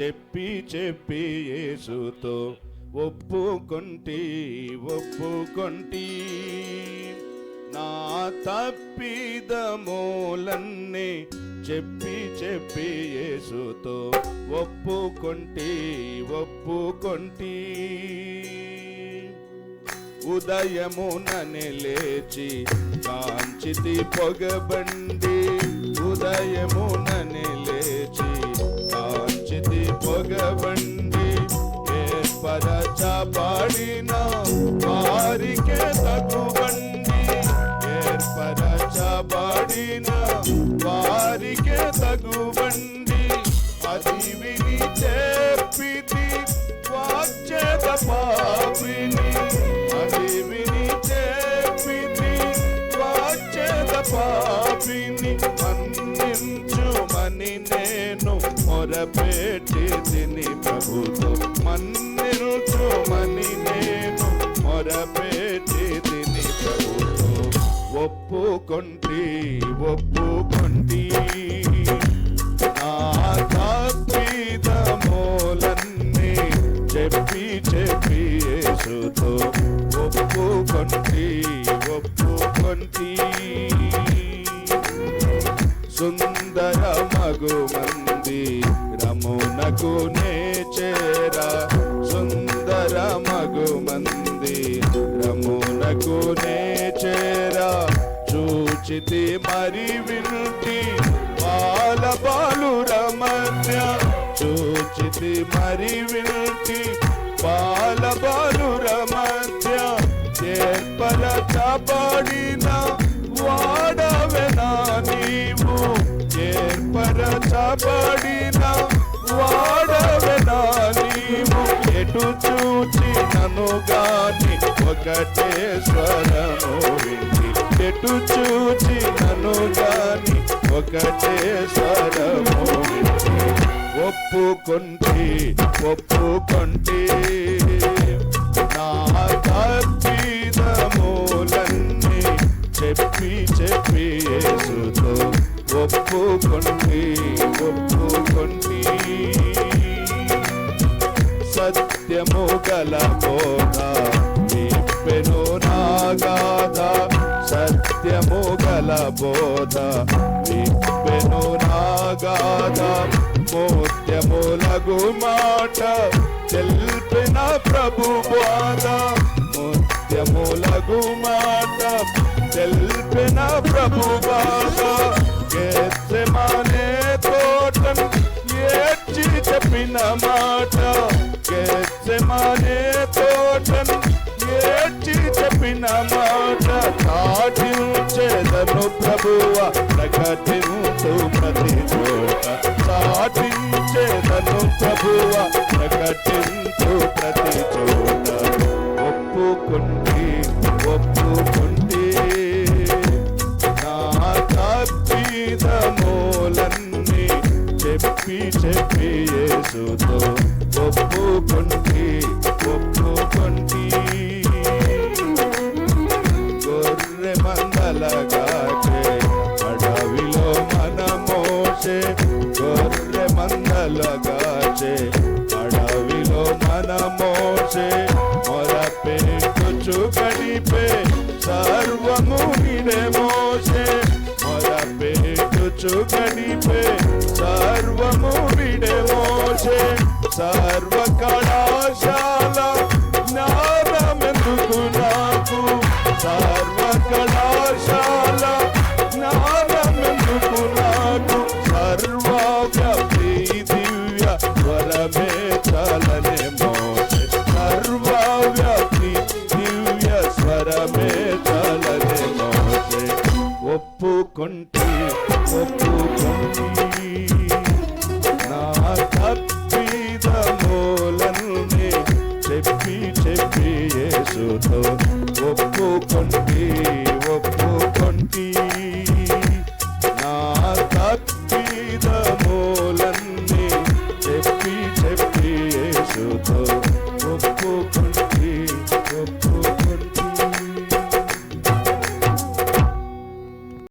చెప్పి చెప్పి యేసుతో ఒప్పుకొంటి ఒప్పుకొంటి. నా తప్పిదమూలన్నీ చెప్పి చెప్పి యేసుతో ఒప్పుకొంటి ఒప్పుకొంటి. ఉదయమునని లేచి కాంచితి పొగబండి మొరపెట్టి తిని ప్రభుతో మన్నెను చూమని నేను మొరపెట్టి తిని ప్రభుతో ఒప్పుకొంటి ఒప్పుకొంటి. నా తప్పిదమూలన్నీ చెప్పి చెప్పి యేసుతో ఒప్పుకొంటి ఒప్పుకొంటి. మగునే చేరా సుందర మగు మంది రమునకు నే చేరా చూచితి మరి వింటి బాల బాలు రమణ్య చూచితి మరి వింటి బాల బాలుర మధ్య ఏర్పరచబడిన వాడవెనా నీవు? ఏర్పరచబడిన వాడవెనా నీవు ఎటు చూచి నన్ను గాని ఒకటే స్వరము వింటి ఎటు చూచి నన్ను గాని ఒకటే స్వరము వింటి ఒప్పుకొంటి ఒప్పుకొంటి. నా తప్పిదమూలన్నీ చెప్పి చెప్పి ఒప్పుకొంటి ఒప్పుకొంటి సత్యము గల బోధ నిప్పెను నాగాధ. సత్యము గల బోధ నిప్పెను నాగాధ. మోత్యములగు మాట తెల్పిన ప్రభు బాధ. మోత్యములగు మాట తెల్పిన ప్రభు బాధ. గెత్సెమనే తోటం ఏడ్చి చెప్పిన మాట. గెత్సెమనే తోటం ఏడ్చి చెప్పిన మాట. చాటించెదను ప్రభువ ప్రకటించు ప్రతి చోట మోసే గొర్రె మందలగాచే అడవిలో మన మోసే మొర మొరపెట్టుచు గడిపే సర్వము నిడే మోసే. మొర మొరపెట్టుచు గడిపే సర్వము విడే మోసే సర్వ